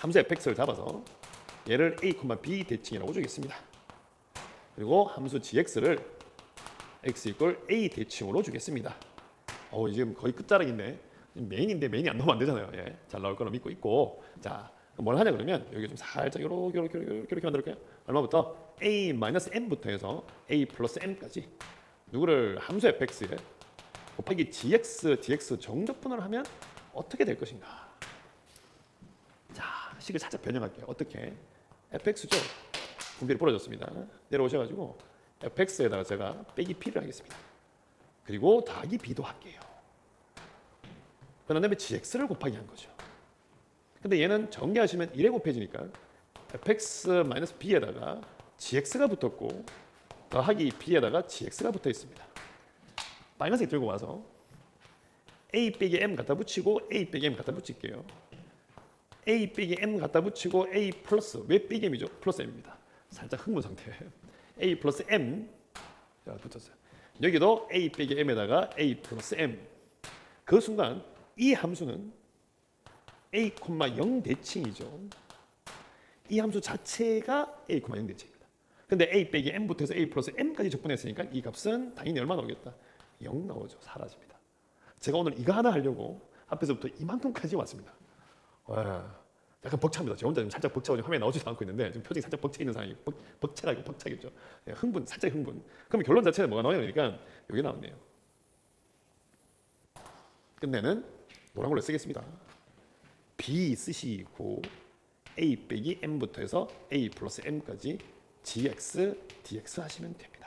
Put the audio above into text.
함수 fx를 잡아서 얘를 a, b 대칭이라고 주겠습니다. 그리고 함수 gx를 x 이꼴 a 대칭으로 주겠습니다. 어 지금 거의 끝자락인데 메인인데 메인이 안 나오면 안 되잖아요. 예, 잘 나올 거라 믿고 있고 자 뭘 하냐 그러면 여기 좀 살짝 요렇게 요렇게 요렇게, 요렇게 만들까요? 얼마부터 a 마이너스 m부터 해서 a 플러스 m까지 누구를 함수 fx에 곱하기 gx, dx 정적분을 하면 어떻게 될 것인가? 자, 식을 살짝 변형할게요. 어떻게? fx죠. 분비를 뿌려줬습니다. 내려오셔가지고 fx에다가 제가 빼기 p를 하겠습니다. 그리고 더하기 b도 할게요. 그런 다음에 gx를 곱하기 한 거죠. 근데 얘는 정리하시면 1에 곱해지니까 fx 마이너스 b에다가 gx가 붙었고 더하기 b에다가 gx가 붙어 있습니다. 마이너스 들고 와서 a 빼기 m 갖다 붙이고 a 빼기 m 갖다 붙일게요. A 빼기 m 갖다 붙이고 a 플러스 왜 빼기 m이죠? 플러스 m입니다. 살짝 흥분 상태. a 플러스 m 자 붙었어요. 여기도 a 빼기 m에다가 a 플러스 m. 그 순간 이 함수는 a, 0 대칭이죠. 이 함수 자체가 a, 0 대칭입니다. 근데 a 빼기 m부터 해서 a 플러스 m까지 적분했으니까 이 값은 당연히 얼마 나오겠다? 0 나오죠. 사라집니다. 제가 오늘 이거 하나 하려고 앞에서부터 이만큼까지 왔습니다. 와, 약간 벅찹니다. 저 혼자 지금 살짝 벅차고 화면에 나오지도 않고 있는데 지금 표정이 살짝 벅차 있는 상황이 벅, 벅차가 아니고 벅차겠죠. 예, 흥분, 살짝 흥분. 그럼 결론 자체는 뭐가 나와요? 그러니까 여기 나왔네요. 끝내는 노란 걸로 쓰겠습니다. B 쓰시고 A 빼기 M부터 해서 A 플러스 M까지 GX, DX 하시면 됩니다.